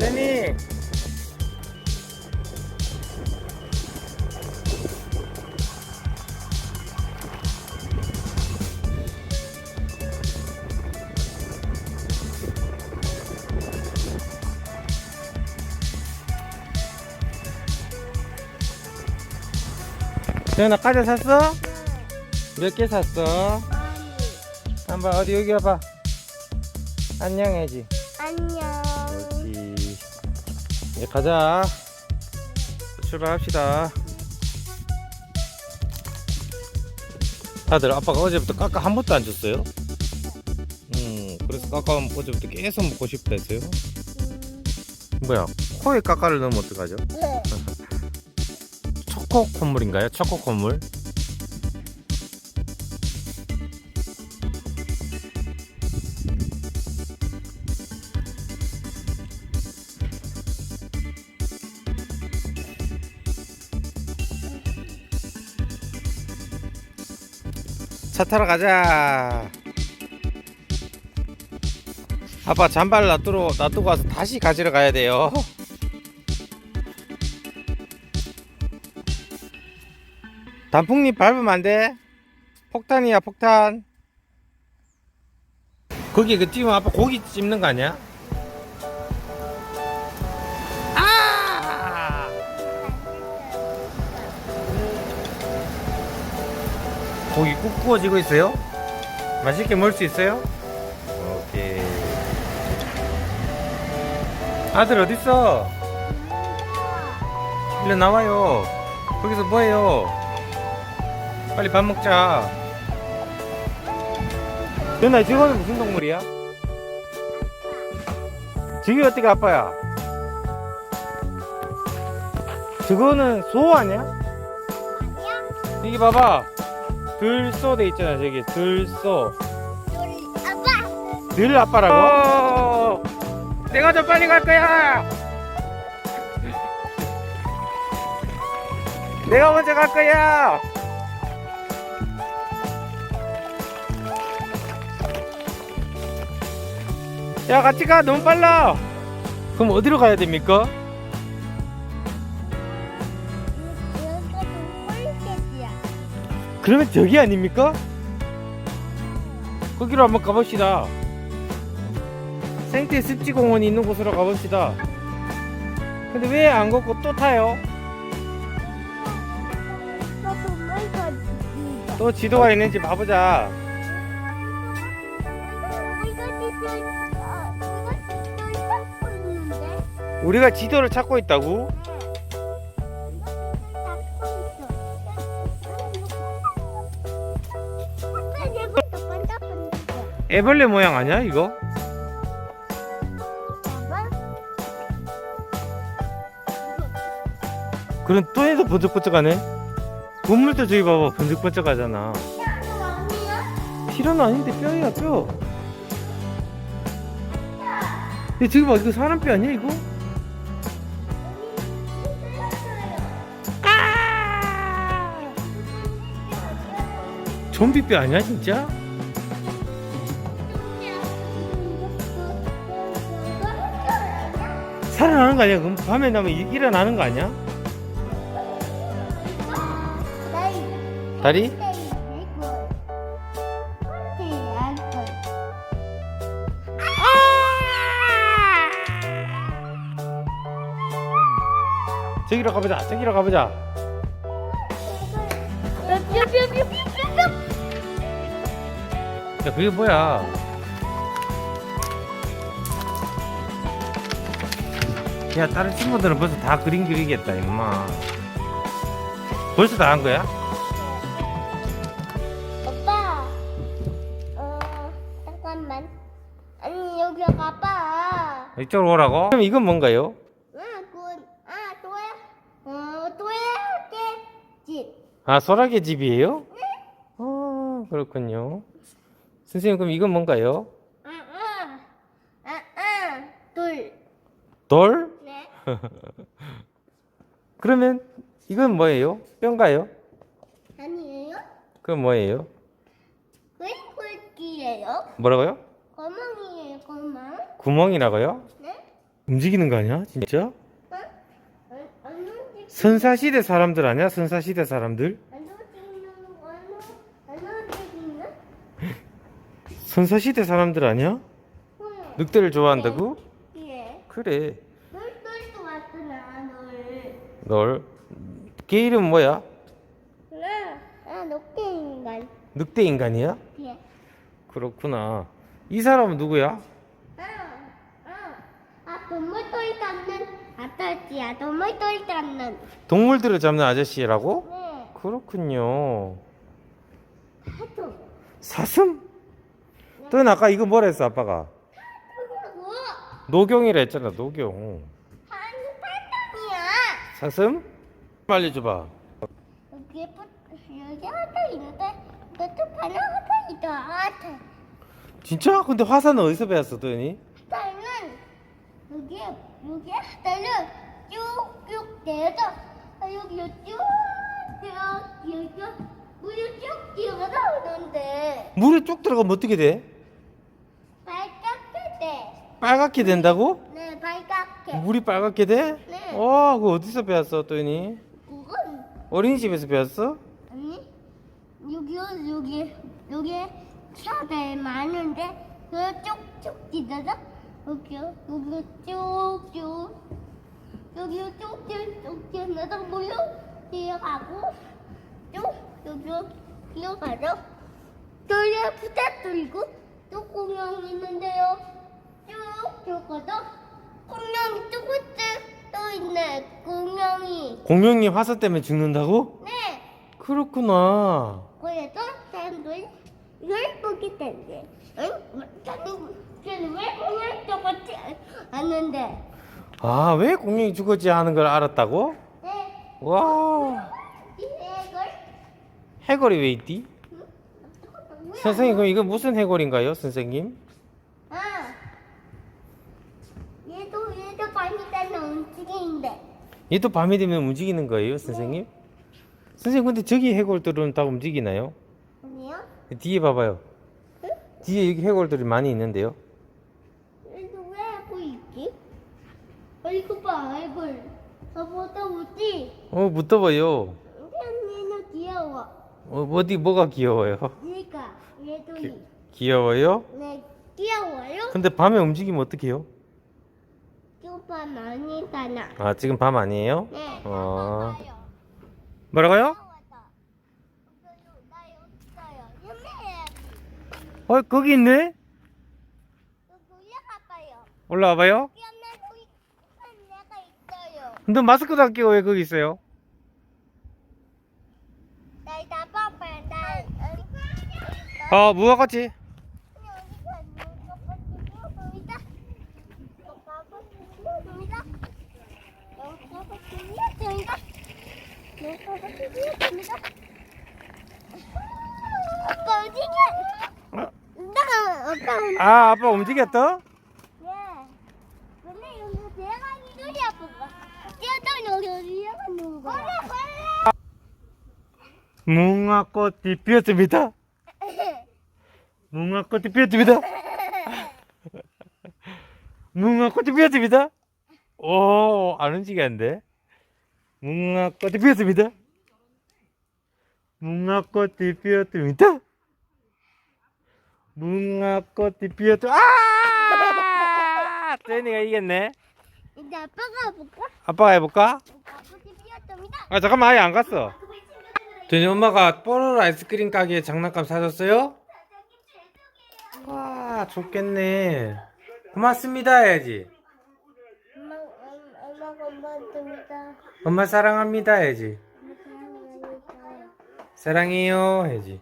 레니. 재현아 과자 샀어? 몇 개 샀어? 한번 어디 여기 와봐 안녕해지 안녕. 이제 가자 출발합시다 다들 아빠가 어제부터 까까 한 번도 안 줬어요? 음 그래서 까까 어제부터 계속 먹고 싶다 했어요 뭐야 코에 까까를 넣으면 어떡하죠? 네. 초코 콧물인가요? 초코 콧물? 차 타러 가자. 아빠 잠발 놔두고 놔두고 와서 다시 가지러 가야 돼요. 단풍잎 밟으면 안 돼. 폭탄이야, 폭탄. 거기 그 찌면 아빠 고기 찝는 거 아니야? 고기 꾹 구워지고 있어요? 맛있게 먹을 수 있어요? 오케이. 아들 어딨어? 일로 나와요. 거기서 뭐해요? 빨리 밥 먹자. 연아 저거는 무슨 동물이야? 저게 어떻게 아빠야? 저거는 소 아니야? 아니야? 여기 봐봐. 들소 돼 있잖아 저기 들소. 아빠. 늘 아빠라고? 내가 더 빨리 갈 거야. 내가 먼저 갈 거야. 야 같이 가 너무 빨라. 그럼 어디로 가야 됩니까? 그러면 저기 아닙니까? 거기로 한번 가봅시다. 생태 습지공원이 있는 곳으로 가봅시다. 근데 왜 안 걷고 또 타요? 또 지도가 있는지 봐보자. 우리가 지도를 찾고 있다고? 애벌레 모양 아니야 이거? 그럼 또 해서 번쩍번쩍하네. 건물도 저기 봐봐 번쩍번쩍하잖아. 실은 아닌데 뼈야 뼈. 근데 저기 봐 이거 사람 뼈 아니야 이거? 좀비 뼈 아니야 진짜? 살아나는 거 아니야? 그럼 밤에 나면 일- 일어나는 거 아니야? 다리? 저기로 가보자 저기로 가보자 야 그게 뭐야 야 다른 친구들은 벌써 다 그림 그리겠다 임마 벌써 다 한 거야? 오빠, 어, 잠깐만. 아니, 여기 가봐. 이쪽으로 오라고? 그럼 이건 뭔가요? 아, 또야, 어, 또야, 집. 아 소라게 집이에요? 아 그렇군요 선생님 그럼 이건 뭔가요? 응, 응. 아, 아, 둘. 돌? 네. 그러면 이건 뭐예요? 뼈인가요? 아니에요? 그건 뭐예요? 왼골기예요? 뭐라고요? 거멍이에요, 거멍. 구멍이라고요? 네? 움직이는 거 아니야? 진짜? 안, 안 움직이, 선사시대 사람들 아니야? 선사시대 사람들? 안 움직이는 거, 안, 안 움직이는? 선사시대 사람들 아니야? 응. 늑대를 좋아한다고? 예. 그래. 널. 걔 이름 뭐야? 나, 나 녹대 인간. 늑대 인간이야? 예. 그렇구나. 이 사람은 누구야? 아, 아, 아, 동물돌 잡는 아저씨야, 동물돌 잡는. 동물들을 잡는 아저씨라고? 네, 그렇군요. 하도. 사슴? 또 아까 이거 뭐라 했어 아빠가? 그리고, 노경이라 했잖아 노경. 사슴? 알려줘봐. 여기, 부- 여기 하나 있는데, 너도 하나 하나 있다, 하나. 진짜? 근데 화사는 어디서 배웠어 도현이? 하나는, 여기, 여기 하나는 쭉쭉 내서, 아, 여기 쭉, 쭉, 쭉, 쭉, 물이 쭉 뛰어나오는데, 물에 쭉 들어가면 어떻게 돼? 빨갛게 돼. 빨갛게 된다고? 네, 빨갛게. 물이 빨갛게 돼? 네. 와 그거 어디서 배웠어? 그건 어린이집에서 배웠어? 아니 여기요 여기 여기 차들 많은데 그 쭉쭉 뛰다가 여기요 여기 쭉쭉 여기요 쭉쭉쭉 뛰어나다 물로 뛰어가고 쭉 여기요 뛰어가죠 돌에 부탁드리고 또 공룡 있는데요 공룡이 공룡이 화사 때문에 죽는다고? 네 그렇구나. 그래서 사람들이 이걸 보기 때문에 응? 저는 저는 왜 공룡 똑같지 않는데 아 왜 공룡이 죽었지 하는 걸 알았다고? 네 와 이걸 해골이 왜 있디? 선생님 그럼 이거 무슨 해골인가요 선생님? 아 얘도 얘도 밤이 되면 움직이는데 얘도 밤이 되면 움직이는 거예요 선생님? 선생님 근데 저기 해골들은 다 움직이나요? 아니요 뒤에 봐봐요 뒤에 여기 해골들이 많이 있는데요 얘도 왜 하고 있지? 어 이거 봐 이걸 저보다 못지 어 무더워요 얘는 귀여워 어, 어디 뭐가 귀여워요? 얘가 얘도 이 귀여워요? 네 귀여워요? 근데 밤에 움직이면 어떡해요? 많이 다나 아 지금 밤 아니에요? 네 어. 뭐라고요? 여기 있어요. 연매해야지. 어 거기 있네? 올라가봐요. 올라와봐요 내가 있어요. 근데 마스크도 안 끼고 왜 거기 있어요? 나. 나 여기 아 무화과지 아빠 움직여. 나 아빠 아 아빠 움직였다? 예. 근데 여기 내가 이거리 아빠가. 뛰어다니 여기 올라가는 거야. 무화꽃이 피었습니다. 무화꽃이 피었습니다. 무화꽃이 피었습니다. 오 안 움직였는데 무화꽃이 피었습니다 무화꽃이 피었습니다 무화꽃이 피었습니다 아 제니가 이겼네 이제 아빠가 볼까? 아빠가 해볼까? 아버지 뛰었답니다. 아 잠깐만 아예 안 갔어 제니 엄마가 뽀로로 아이스크림 가게에 장난감 사줬어요? 와 좋겠네 고맙습니다 해야지 엄마, 엄마, 엄마가 엄마입니다. 엄마 사랑합니다 해야지 사랑합니다. 사랑해요 해야지